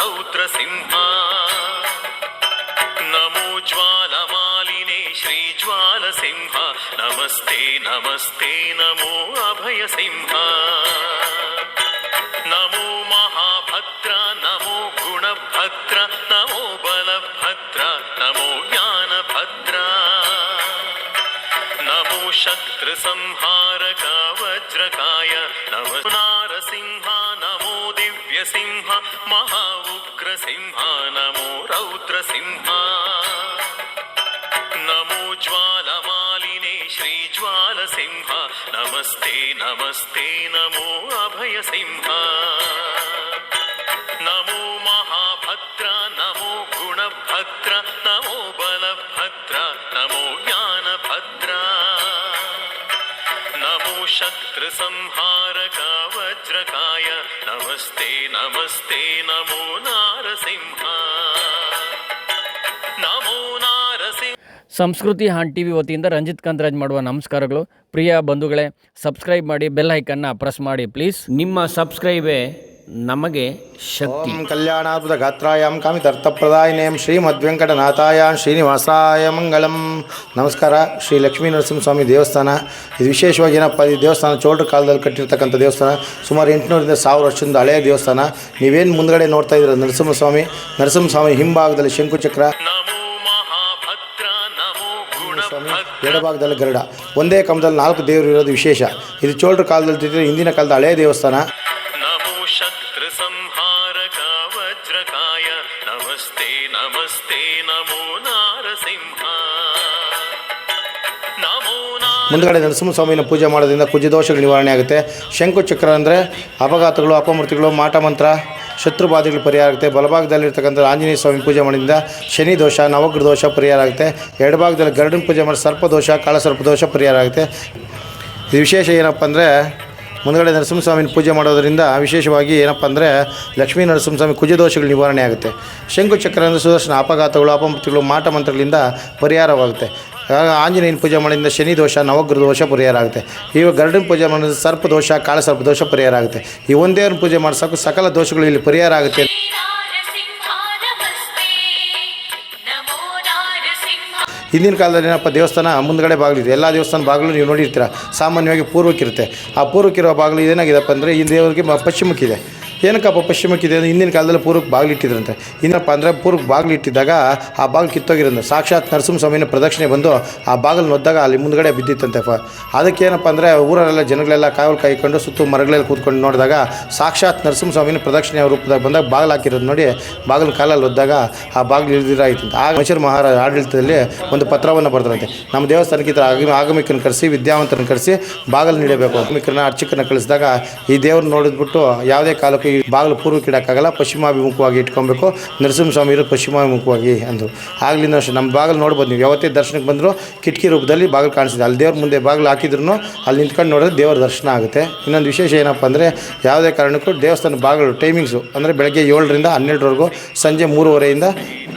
రౌద్ర సింహ నమో జ్వాలమాలినే శ్రీ జ్వాల సింహ నమస్తే నమస్తే నమో అభయ సింహ నమో మహాభద్ర నమో గుణభద్ర నమో బలభద్ర నమో జ్ఞానభద్ర. నమో శత్రు సంహారక వజ్రకాయ నమో నారసింహ నమో దివ్య సింహ మహా रौद्रसिंह नमो ज्वालमालिने श्रीज्वालसिंह नमस्ते नमस्ते नमो अभयसिंह नमो महाभद्र नमो गुणभद्र नमो बलभद्र नमो ज्ञानभद्र नमो शत्रुसंहारक वज्रकाय नमस्ते नमस्ते नमो नारसिंह ಸಂಸ್ಕೃತಿ ಹಾನ್ ಟಿ ವಿ ವತಿಯಿಂದ ರಂಜಿತ್ ಕಂದ್ರಾಜ್ ಮಾಡುವ ನಮಸ್ಕಾರಗಳು. ಪ್ರಿಯ ಬಂಧುಗಳೇ ಸಬ್ಸ್ಕ್ರೈಬ್ ಮಾಡಿ ಬೆಲ್ ಐಕನ್ನ ಪ್ರೆಸ್ ಮಾಡಿ ಪ್ಲೀಸ್. ನಿಮ್ಮ ಸಬ್ಸ್ಕ್ರೈಬೇ ನಮಗೆ ಶಕ್ತಿ. ಕಾಮಿ ಕಲ್ಯಾಣಾದ್ಭುತ ನೇಮ್ ಶ್ರೀ ಮಧ್ವೆಂಕಟನಾಥಾಯ ಶ್ರೀನಿವಾಸಾಯ ಮಂಗಳಂ. ನಮಸ್ಕಾರ ಶ್ರೀ ಲಕ್ಷ್ಮೀ ನರಸಿಂಹಸ್ವಾಮಿ ದೇವಸ್ಥಾನ. ಇದು ವಿಶೇಷವಾಗಿ ಏನಪ್ಪ ಈ ದೇವಸ್ಥಾನ ಚೋಳರ ಕಾಲದಲ್ಲಿ ಕಟ್ಟಿರ್ತಕ್ಕಂಥ ದೇವಸ್ಥಾನ. ಸುಮಾರು ಎಂಟುನೂರಿಂದ ಸಾವಿರ ವರ್ಷದಿಂದ ಹಳೆಯ ದೇವಸ್ಥಾನ. ನೀವೇನು ಮುಂದ್ಗಡೆ ನೋಡ್ತಾ ಇದ್ದೀರ ನರಸಿಂಹಸ್ವಾಮಿ? ನರಸಿಂಹಸ್ವಾಮಿ ಹಿಂಭಾಗದಲ್ಲಿ ಶಂಕುಚಕ್ರ. ಎಡಭಾಗದಲ್ಲಿ ಗರುಡ. ಒಂದೇ ಕಂಬದಲ್ಲಿ ನಾಲ್ಕು ದೇವರು ಇರೋದು ವಿಶೇಷ. ಇದು ಚೋಳರ ಕಾಲದಲ್ಲಿ ಹಿಂದಿನ ಕಾಲದ ಹಳೆಯ ದೇವಸ್ಥಾನ. ನಮೋ ಶತ್ರು ಸಂಹಾರಕ ವಜ್ರಕಾಯ. ನಮಸ್ತೆ ನಮಸ್ತೆ ನಮೋ ನಾರಸಿಂಹ. ಮುಂದ್ಗಡೆ ನರಸಿಂಹಸ್ವಾಮಿನ ಪೂಜೆ ಮಾಡೋದ್ರಿಂದ ಕುಜದೋಷಗಳು ನಿವಾರಣೆ ಆಗುತ್ತೆ. ಶಂಕು ಚಕ್ರ ಅಂದರೆ ಅಪಘಾತಗಳು ಅಪಮೂರ್ತಿಗಳು ಮಾಟ ಮಂತ್ರ. ಶತ್ರು ಬಾಧೆಗಳು ಪರಿಹಾರ ಆಗುತ್ತೆ. ಬಲಭಾಗದಲ್ಲಿರ್ತಕ್ಕಂಥ ಆಂಜನೇಯ ಸ್ವಾಮಿ ಪೂಜೆ ಮಾಡೋದ್ರಿಂದ ಶನಿ ದೋಷ, ನವಗ್ರಹ ದೋಷ ಪರಿಹಾರ ಆಗುತ್ತೆ. ಎಡಭಾಗದಲ್ಲಿ ಗರುಡನ ಪೂಜೆ ಮಾಡಿ ಸರ್ಪ ದೋಷ, ಕಾಳಸರ್ಪ ದೋಷ ಪರಿಹಾರ ಆಗುತ್ತೆ. ಇದು ವಿಶೇಷ ಏನಪ್ಪ ಅಂದರೆ, ಮುಂದ್ಗಡೆ ನರಸಿಂಹಸ್ವಾಮಿನ ಪೂಜೆ ಮಾಡೋದರಿಂದ ವಿಶೇಷವಾಗಿ ಏನಪ್ಪ ಅಂದರೆ, ಲಕ್ಷ್ಮೀ ನರಸಿಂಹಸ್ವಾಮಿ ಕುಜದೋಷಗಳು ನಿವಾರಣೆ ಆಗುತ್ತೆ. ಶಂಕು ಚಕ್ರ ಅಂದರೆ ಸುದರ್ಶನ, ಅಪಘಾತಗಳು ಅಪಮೃತಿಗಳು ಮಾಟ ಮಂತ್ರಗಳಿಂದ ಪರಿಹಾರವಾಗುತ್ತೆ. ಆಂಜನೇಯನ ಪೂಜೆ ಮಾಡಿದ ಶನಿ ದೋಷ ನವಗ್ರ ದೋಷ ಪರಿಹಾರ ಆಗುತ್ತೆ ಇವಾಗ ಗರುಡನ ಪೂಜೆ ಮಾಡಿದ್ರೆ ಸರ್ಪ ದೋಷ ಕಾಳ ಸರ್ಪ ದೋಷ ಪರಿಹಾರ ಆಗುತ್ತೆ ಈ ಒಂದೇವ್ರನ್ನ ಪೂಜೆ ಮಾಡಿಸೋಕು ಸಕಲ ದೋಷಗಳು ಇಲ್ಲಿ ಪರಿಹಾರ ಆಗುತ್ತೆ ಹಿಂದಿನ ಕಾಲದಲ್ಲಿ ಏನಪ್ಪ, ದೇವಸ್ಥಾನ ಮುಂದ್ಗಡೆ ಬಾಗಿಲಿದೆ ಎಲ್ಲ ದೇವಸ್ಥಾನ ಬಾಗಿಲು ನೀವು ನೋಡಿರ್ತೀರ. ಸಾಮಾನ್ಯವಾಗಿ ಪೂರ್ವಕ್ಕಿರುತ್ತೆ ಆ ಪೂರ್ವಕ್ಕಿರುವ ಬಾಗಿಲು ಏನಾಗಿದೆಪ್ಪ ಅಂದರೆ, ಈ ದೇವರಿಗೆ ಪಶ್ಚಿಮಕ್ಕಿದೆ ಏನಕ್ಕಪ್ಪ ಪಶ್ಚಿಮಕ್ಕಿದೆ ಅಂದರೆ ಹಿಂದಿನ ಕಾಲದಲ್ಲಿ ಪೂರ್ವಕ್ಕೆ ಬಾಗಿಲಿಟ್ಟಿದ್ರಂತೆ. ಇನ್ನಪ್ಪ ಅಂದರೆ ಪೂರ್ವಕ್ಕೆ ಬಾಗಿಲಿಟ್ಟಿದ್ದಾಗ ಆ ಬಾಗಿಲು ಕಿತ್ತೋಗಿರೋದು ಸಾಕ್ಷಾತ್ ನರಸಿಂಹಸ್ವಾಮಿನ ಪ್ರದಕ್ಷಿಣೆ ಬಂದು ಆ ಬಾಗಿಲು ನೊದ್ದಾಗ ಅಲ್ಲಿ ಮುಂದ್ಗಡೆ ಬಿದ್ದಿತ್ತಂತೆ ಪ ಅದಕ್ಕೆ ಏನಪ್ಪ ಅಂದರೆ ಊರಲ್ಲೆಲ್ಲ ಜನಗಳೆಲ್ಲ ಕಾವಲು ಕಾಯ್ಕೊಂಡು ಸುತ್ತು ಮರಗಳೆಲ್ಲ ಕೂತ್ಕೊಂಡು ನೋಡಿದಾಗ ಸಾಕ್ಷಾತ್ ನರಸಿಂಹಸ್ವಾಮಿನ ಪ್ರದಕ್ಷಿಣೆ ರೂಪದಾಗ ಬಂದಾಗ ಬಾಗಿಲು ಹಾಕಿರೋದು ನೋಡಿ ಬಾಗಿಲು ಕಾಲಲ್ಲಿ ಒದ್ದಾಗ ಆ ಬಾಗಿಲು ಇಳಿದಿರಾಯ್ತಂತೆ. ಆಗ ಮೈಸೂರು ಮಹಾರಾಜ ಆಡಳಿತದಲ್ಲಿ ಒಂದು ಪತ್ರವನ್ನು ಬರ್ತಾರಂತೆ ನಮ್ಮ ದೇವಸ್ಥಾನಕ್ಕೆ ಥರ ಆಗಮ ಆಗಮಿಕನ ಕರೆಸಿ ವಿದ್ಯಾವಂತನ ಕರೆಸಿ ಬಾಗಿಲು ನೀಡಬೇಕು ಆಗಮಿಕರನ್ನ ಅರ್ಚಕನ ಕಳಿಸಿದಾಗ ಈ ದೇವ್ರನ್ನ ನೋಡಿದ್ಬಿಟ್ಟು ಯಾವುದೇ ಕಾಲಕ್ಕೂ ಈ ಬಾಗಿಲು ಪೂರ್ವಕ್ಕೆ ಇಡೋಕ್ಕಾಗಲ್ಲ ಪಶ್ಚಿಮಾಭಿಮುಖವಾಗಿ ಇಟ್ಕೊಬೇಕು. ನರಸಿಂಹಸ್ವಾಮಿ ಪಶ್ಚಿಮಾಭಿಮುಖವಾಗಿ ಅಂದರು. ಆಗಲಿಂದ ಅಷ್ಟೇ, ನಮ್ಮ ಬಾಗಿಲು ನೋಡ್ಬೋದು ನೀವು. ಯಾವತ್ತೇ ದರ್ಶನಕ್ಕೆ ಬಂದರೂ ಕಿಟಕಿ ರೂಪದಲ್ಲಿ ಬಾಗಿಲು ಕಾಣಿಸಿದೆ ಅಲ್ಲಿ ದೇವ್ರ ಮುಂದೆ ಬಾಗಿಲು ಹಾಕಿದ್ರು ಅಲ್ಲಿ ನಿಂತ್ಕೊಂಡು ನೋಡಿದ್ರೆ ದೇವರ ದರ್ಶನ ಆಗುತ್ತೆ. ಇನ್ನೊಂದು ವಿಶೇಷ ಏನಪ್ಪ ಅಂದರೆ, ಯಾವುದೇ ಕಾರಣಕ್ಕೂ ದೇವಸ್ಥಾನ ಬಾಗಿಲು ಟೈಮಿಂಗ್ಸು ಅಂದರೆ ಬೆಳಗ್ಗೆ ಏಳರಿಂದ ಹನ್ನೆರಡರವರೆಗೂ, ಸಂಜೆ ಮೂರುವರೆಯಿಂದ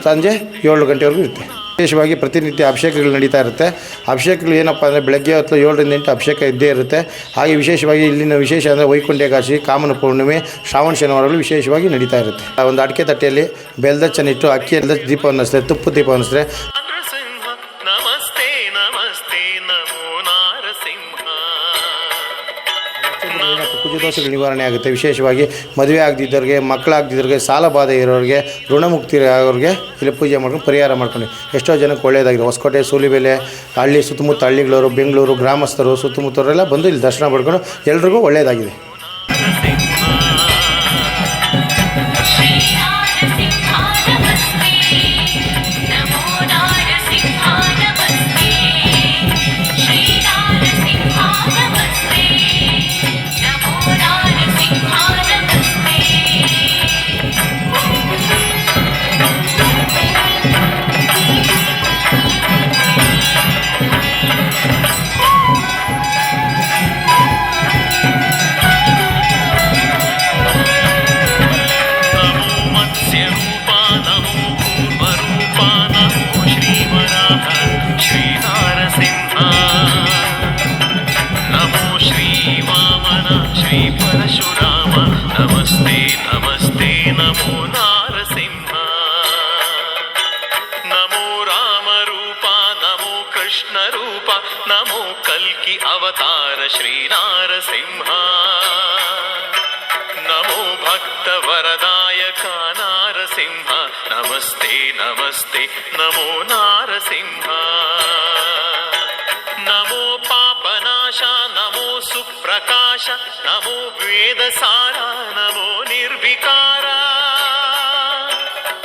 ಸಂಜೆ ಏಳು ಗಂಟೆವರೆಗೂ ಇರುತ್ತೆ. ವಿಶೇಷವಾಗಿ ಪ್ರತಿನಿತ್ಯ ಅಭಿಷೇಕಗಳು ನಡೀತಾ ಇರುತ್ತೆ. ಅಭಿಷೇಕಗಳು ಏನಪ್ಪ ಅಂದರೆ ಬೆಳಗ್ಗೆ ಹೊತ್ತು ಏಳರಿಂದ ಎಂಟು ಅಭಿಷೇಕ ಇದ್ದೇ ಇರುತ್ತೆ. ಹಾಗೆ ವಿಶೇಷವಾಗಿ ಇಲ್ಲಿನ ವಿಶೇಷ ಅಂದರೆ ವೈಕುಂಠ ಏಕಾದಶಿ ಕಾಮನ ಪೂರ್ಣಿಮೆ, ಶ್ರಾವಣ ಶನಿವಾರಗಳು ವಿಶೇಷವಾಗಿ ನಡೀತಾ ಇರುತ್ತೆ. ಒಂದು ಅಡಿಕೆ ತಟ್ಟೆಯಲ್ಲಿ ಬೆಲ್ಲದ ಅಕ್ಕಿ ದೀಪವನ್ನು ಹಚ್ಚಿದ್ರೆ, ತುಪ್ಪು ದೀಪವನ್ನು ಹಚ್ತಾರೆ ಕುಜದೋಷಗಳು ನಿವಾರಣೆ ಆಗುತ್ತೆ. ವಿಶೇಷವಾಗಿ ಮದುವೆ ಆಗದಿದ್ದವ್ರಿಗೆ, ಮಕ್ಕಳಾಗದಿದ್ದವ್ರಿಗೆ, ಸಾಲ ಬಾಧೆ ಇರೋರಿಗೆ ಋಣಮುಕ್ತಿ ಆಗೋರಿಗೆ ಇಲ್ಲಿ ಪೂಜೆ ಮಾಡ್ಕೊಂಡು ಪರಿಹಾರ ಮಾಡ್ಕೊಂಡು. ಎಷ್ಟೋ ಜನಕ್ಕೆ ಒಳ್ಳೆಯದಾಗಿದೆ ಹೊಸಕೋಟೆ, ಸೂಲಿಬೆಲೆ, ಹಳ್ಳಿ ಸುತ್ತಮುತ್ತ ಹಳ್ಳಿಗಳವರು, ಬೆಂಗಳೂರು ಗ್ರಾಮಸ್ಥರು, ಸುತ್ತಮುತ್ತವರೆಲ್ಲ ಬಂದು ಇಲ್ಲಿ ದರ್ಶನ ಪಡ್ಕೊಂಡು ಎಲ್ರಿಗೂ ಒಳ್ಳೆಯದಾಗಿದೆ परशुराम नमस्ते नमस्ते नमो नारसिंह नमो रामरूपा नमो कृष्णरूपा नमो कल्कि अवतार श्रीनारसिंह नमो भक्तवरदायका नारसिंह ನಮಸ್ತೆ ನಮಸ್ತೆ, ನಮೋ ನಾರಸಿಂಹ. ನಮೋ ಪಾಪನಾಶ, ನಮೋ ಸುಪ್ರಕಾಶ, ನಮೋ ವೇದಸಾರ, ನಮೋ ನಿರ್ವಿಕಾರ.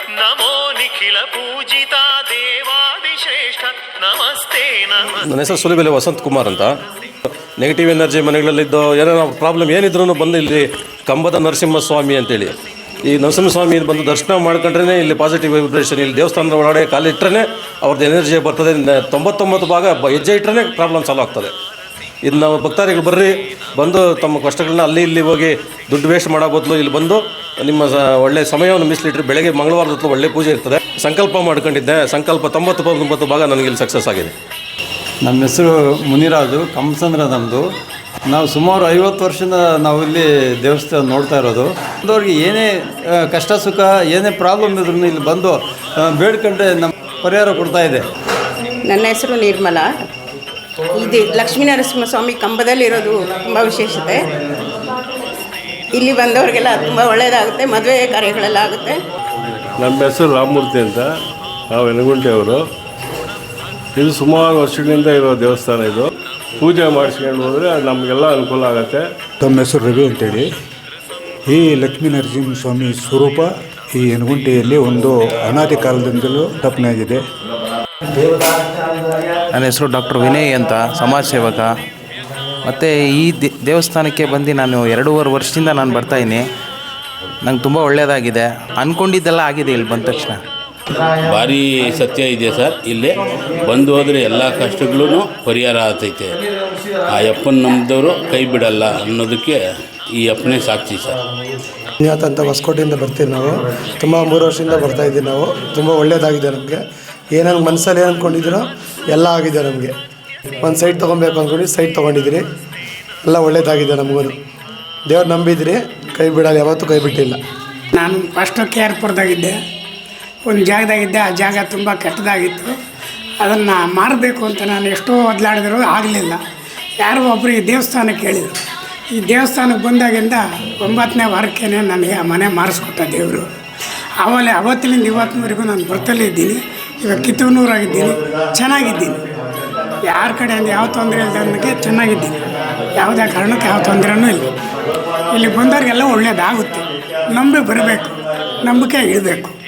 ನಮೋ ನಿಖಿಲ ಪೂಜಿತ ದೇವಾದಿಶ್ರೇಷ್ಠ ನಮಸ್ತೆ ನನ್ನ ಹೆಸರು ಸುಲಿಬೆಲೆ ವಸಂತ್ ಕುಮಾರ್ ಅಂತ. ನೆಗೆಟಿವ್ ಎನರ್ಜಿ ಮನೆಗಳಲ್ಲಿದ್ದು ಏನೇನೋ ಪ್ರಾಬ್ಲಮ್ ಏನಿದ್ರು ಬಂದು ಇಲ್ಲಿ ಕಂಬದ ನರಸಿಂಹಸ್ವಾಮಿ ಅಂತೇಳಿ. ಈ ನರಸಿಂಹಸ್ವಾಮಿ ಬಂದು ದರ್ಶನ ಮಾಡ್ಕೊಂಡ್ರೆ ಇಲ್ಲಿ ಪಾಸಿಟಿವ್ ವೈಬ್ರೇಷನ್ ಇಲ್ಲಿ ದೇವಸ್ಥಾನದ ಒಳಗಡೆ ಕಾಲಿಟ್ಟರೆ ಅವ್ರದ್ದು ಎನರ್ಜಿ ಬರ್ತದೆ. ತೊಂಬತ್ತೊಂಬತ್ತು ಭಾಗ ಹೆಜ್ಜೆ ಇಟ್ಟರೆ ಪ್ರಾಬ್ಲಮ್ ಸಾಲ್ವ್ ಆಗ್ತದೆ. ಇದು ನಾವು ಭಕ್ತಾದಿಗಳು ಬರ್ರಿ. ಬಂದು ತಮ್ಮ ಕಷ್ಟಗಳನ್ನ ಅಲ್ಲಿ ಇಲ್ಲಿ ಹೋಗಿ ದುಡ್ಡು ವೇಸ್ಟ್ ಮಾಡೋ ಬದಲು ಇಲ್ಲಿ ಬಂದು ನಿಮ್ಮ ಒಳ್ಳೆ ಸಮಯವನ್ನು ಮೀಸಲಿಟ್ಟರೆ ಬೆಳಗ್ಗೆ ಮಂಗಳವಾರದ ಹೊತ್ತು ಒಳ್ಳೆ ಪೂಜೆ ಇರ್ತದೆ. ಸಂಕಲ್ಪ ಮಾಡ್ಕೊಂಡಿದ್ದೆ. ಸಂಕಲ್ಪ ತೊಂಬತ್ತು ತೊಂಬತ್ತು ಭಾಗ ನನಗೆ ಇಲ್ಲಿ ಸಕ್ಸಸ್ ಆಗಿದೆ. ನಮ್ಮ ಹೆಸರು ಮುನಿರಾಜು. ಕಂಸಂದ್ರ ನಮ್ಮದು ನಾವು ಸುಮಾರು ಐವತ್ತು ವರ್ಷದಿಂದ ನಾವು ಇಲ್ಲಿ ದೇವಸ್ಥಾನ ನೋಡ್ತಾ ಇರೋದು. ಅವ್ರಿಗೆ ಏನೇ ಕಷ್ಟ ಸುಖ ಏನೇ ಪ್ರಾಬ್ಲಮ್ ಇದ್ರೂ ಇಲ್ಲಿ ಬಂದು ಬೇಡ್ಕೊಂಡ್ರೆ ನಮ್ಮ ಪರಿಹಾರ ಕೊಡ್ತಾ ಇದೆ. ನನ್ನ ಹೆಸರು ನಿರ್ಮಲಾ. ಇದು ಲಕ್ಷ್ಮೀನರಸಿಂಹಸ್ವಾಮಿ ಕಂಬದಲ್ಲಿರೋದು ತುಂಬ ವಿಶೇಷತೆ. ಇಲ್ಲಿ ಬಂದವರಿಗೆಲ್ಲ ತುಂಬ ಒಳ್ಳೆಯದಾಗುತ್ತೆ ಮದುವೆ ಕಾರ್ಯಗಳೆಲ್ಲ ಆಗುತ್ತೆ. ನಮ್ಮ ಹೆಸರು ರಾಮಮೂರ್ತಿ ಅಂತ. ನಾವು ಯನಗುಂಟೆಯವರು ಇದು ಸುಮಾರು ವರ್ಷಗಳಿಂದ ಇರೋ ದೇವಸ್ಥಾನ ಇದು. ಪೂಜೆ ಮಾಡಿಸ್ಕೊಂಡು ಹೋದರೆ ನಮಗೆಲ್ಲ ಅನುಕೂಲ ಆಗುತ್ತೆ. ತಮ್ಮ ಹೆಸರು ರವಿ ಅಂತೇಳಿ. ಈ ಲಕ್ಷ್ಮೀ ನರಸಿಂಹಸ್ವಾಮಿ ಸ್ವರೂಪ ಈ ಯನಗುಂಟೆಯಲ್ಲಿ ಒಂದು ಅನಾದಿ ಕಾಲದಿಂದಲೂ ಸ್ಥಾಪನೆಯಾಗಿದೆ ನನ್ನ ಹೆಸರು ಡಾಕ್ಟರ್ ವಿನಯ್ ಅಂತ ಸಮಾಜ ಸೇವಕ. ಮತ್ತು ಈ ದೇ- ದೇವಸ್ಥಾನಕ್ಕೆ ಬಂದು ನಾನು ಎರಡೂವರೆ ವರ್ಷದಿಂದ ನಾನು ಬರ್ತಾಯಿದ್ದೀನಿ ನಂಗೆ ತುಂಬ ಒಳ್ಳೆಯದಾಗಿದೆ ಅಂದ್ಕೊಂಡಿದ್ದೆಲ್ಲ ಆಗಿದೆ ಇಲ್ಲಿ ಬಂದ ತಕ್ಷಣ. ಭಾರಿ ಸತ್ಯ ಇದೆ ಸರ್. ಇಲ್ಲಿ ಬಂದು ಹೋದರೆ ಎಲ್ಲ ಕಷ್ಟಗಳೂ ಪರಿಹಾರ ಆಗ್ತೈತೆ. ಆ ಅಪ್ಪನ ನಂಬಿದವರು ಕೈ ಬಿಡಲ್ಲ ಅನ್ನೋದಕ್ಕೆ ಈ ಅಪ್ಪನೇ ಸಾಕ್ಷಿ ಸರ್. ಮಂಜುನಾಥ್ ಅಂತ ಹೊಸಕೋಟೆಯಿಂದ ಬರ್ತೀವಿ ನಾವು. ತುಂಬ ಮೂರು ವರ್ಷದಿಂದ ಬರ್ತಾ ಇದ್ದೀವಿ ನಾವು. ತುಂಬ ಒಳ್ಳೆಯದಾಗಿದೆ ನಮಗೆ. ಏನೇನು ಮನಸ್ಸಲ್ಲಿ ಏನು ಅಂದ್ಕೊಂಡಿದ್ದೀರೋ ಎಲ್ಲ ಆಗಿದೆ ನಮಗೆ. ಒಂದು ಸೈಟ್ ತೊಗೊಬೇಕು ಅಂದ್ಕೊಂಡು ಸೈಟ್ ತೊಗೊಂಡಿದ್ದೀರಿ ಎಲ್ಲ ಒಳ್ಳೆಯದಾಗಿದೆ ನಮಗೂ ದೇವ್ರು ನಂಬಿದ್ರಿ. ಕೈ ಬಿಡಲ್ಲ ಯಾವತ್ತೂ ಕೈ ಬಿಟ್ಟಿಲ್ಲ. ನಾನು ಫಸ್ಟು ಕೆ ಆರ್ ಪುರದಾಗಿದ್ದೆ ಒಂದು ಜಾಗದಾಗಿದ್ದೆ, ಆ ಜಾಗ ತುಂಬ ಕೆಟ್ಟದಾಗಿತ್ತು. ಅದನ್ನು ಮಾರಬೇಕು ಅಂತ ನಾನು ಎಷ್ಟೋ ಒದ್ಲಾಡಿದ್ರು ಆಗಲಿಲ್ಲ. ಯಾರೋ ಒಬ್ಬರು ಈ ದೇವಸ್ಥಾನಕ್ಕೆ ಹೇಳಿದರು. ಈ ದೇವಸ್ಥಾನಕ್ಕೆ ಬಂದಾಗಿಂದ ಒಂಬತ್ತನೇ ವಾರಕ್ಕೇ ನನಗೆ ಆ ಮನೆ ಮಾರಿಸ್ಕೊಟ್ಟ ದೇವರು. ಆಮೇಲೆ ಅವತ್ತಿನಿಂದ ಇವತ್ತಿನವರೆಗೂ ನಾನು ಬರ್ತಲೇ ಇದ್ದೀನಿ. ಇವಾಗ ಕಿತ್ತೂನೂರಾಗಿದ್ದೀನಿ ಚೆನ್ನಾಗಿದ್ದೀನಿ. ಯಾರ ಕಡೆಯಿಂದ ಯಾವ ತೊಂದರೆ ಇಲ್ಲದೆ ಅನ್ನೋಕ್ಕೆ ಚೆನ್ನಾಗಿದ್ದೀನಿ. ಯಾವುದೇ ಕಾರಣಕ್ಕೆ ಯಾವ ತೊಂದರೆನೂ ಇಲ್ಲ. ಇಲ್ಲಿ ಬಂದವ್ರಿಗೆಲ್ಲ ಒಳ್ಳೆಯದಾಗುತ್ತೆ ನಂಬಿ ಬರಬೇಕು. ನಂಬಿಕೆ ಇಡಬೇಕು.